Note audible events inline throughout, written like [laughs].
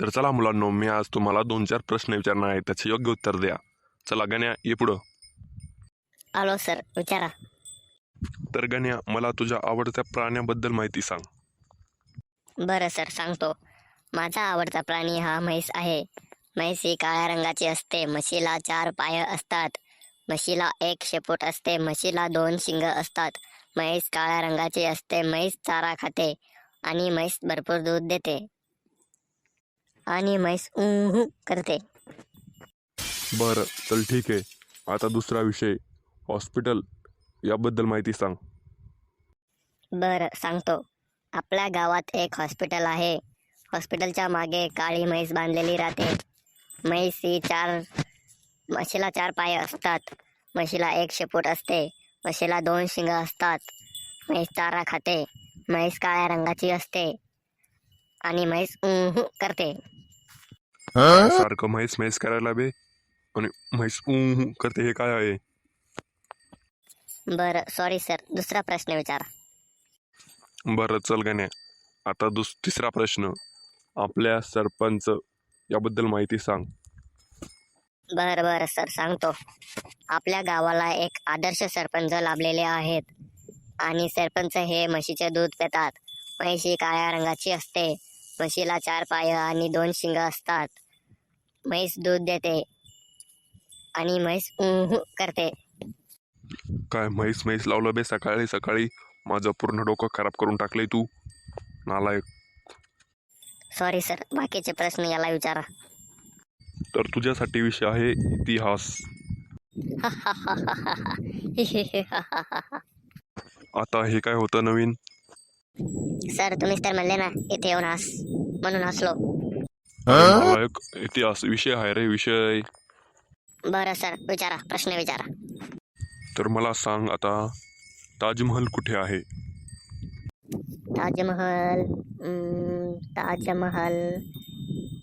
तर चला मुलांनो मी आज तुम्हाला दोन चार प्रश्न विचारणार आहे. त्याचे योग्य उत्तर द्या. चला गण्या ये पुढं. आलो सर. विचारा. तर गण्या मला तुझ्या आवडत्या प्राण्याबद्दल माहिती सांग. बरं सर. सांगतो. माझा आवडता प्राणी हा म्हैस आहे. म्हैस ही काळ्या रंगाची असते. म्हशीला चार पाय असतात. म्हशीला एक शेपूट असते. म्हशीला दोन शिंग असतात. म्हैस काळ्या रंगाची असते. म्हैस चारा खाते आणि म्हैस भरपूर दूध देते. आणि म्हैस उहू करते. बरं चल ठीक आहे. आता दुसरा विषय. हॉस्पिटल याबद्दल माहिती सांग. बरं सांगतो. आपल्या गावात एक हॉस्पिटल आहे. हॉस्पिटलच्या मागे काळी म्हैस बांधलेली राहते. म्हैस ही चार म्हशीला चार पाय असतात. म्हशीला एक शेपूट असते. म्हशीला दोन शिंग असतात. म्हैस चारा खाते. म्हैस काळ्या रंगाची असते. आणि म्हैस उहू सारखं म्हैस म्हैस करायला बे आणि म्हैस ऊ करते हे काय आहे बरं सॉरी सर दुसरा प्रश्न विचारा बरं चल गण्या आता दुस तिसरा प्रश्न आपल्या सरपंच याबद्दल माहिती सांग बरं बरं सर सांगतो आपल्या गावाला एक आदर्श सरपंच लाभलेले आहेत आणि सरपंच हे म्हशीचे दूध पितात म्हैशी काळ्या रंगाची असते म्हशीला चार पाय आणि दोन शिंग असतात. म्हैस दूध देते आणि म्हैस उहू करते. काय म्हैस म्हैस लावलं बे सकाळी सकाळी? माझं पूर्ण डोकं खराब करून टाकलंय तू. नालायक. सॉरी सर बाकीचे प्रश्न याला विचारा. तर तुझ्यासाठी विषय आहे इतिहास. [laughs] आता हे काय होतं नवीन? सर तुम्हीच तर म्हणले ना इथे येऊन हस म्हणून हसलो. नालायक इतिहास विषय आहे रे विषय. बरं सर विचारा प्रश्न विचारा. तर मला सांग आता ताजमहल कुठे आहे? ताजमहल ताजमहल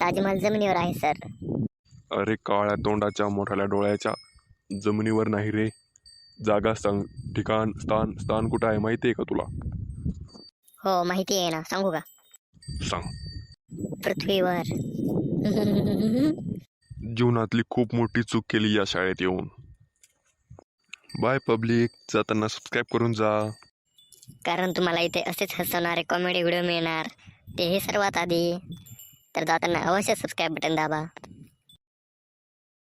ताजमहल जमिनीवर आहे सर. अरे काळ्या तोंडाच्या मोठ्या डोळ्याच्या जमिनीवर नाही रे. जागा सांग ठिकाण स्थान स्थान कुठं आहे माहिती आहे का तुला? हो माहिती आहे ना. सांगू का? सांग. पृथ्वीवर. [laughs] जीवनातली खूप मोठी चूक केली या शाळेत येऊन. बाय पब्लिक जाताना सबस्क्राईब करून जा. कारण तुम्हाला इथे असेच हसवणारे कॉमेडी व्हिडिओ मिळणार. तेही सर्वात आधी. तर जाताना अवश्य सबस्क्राईब बटन दाबा.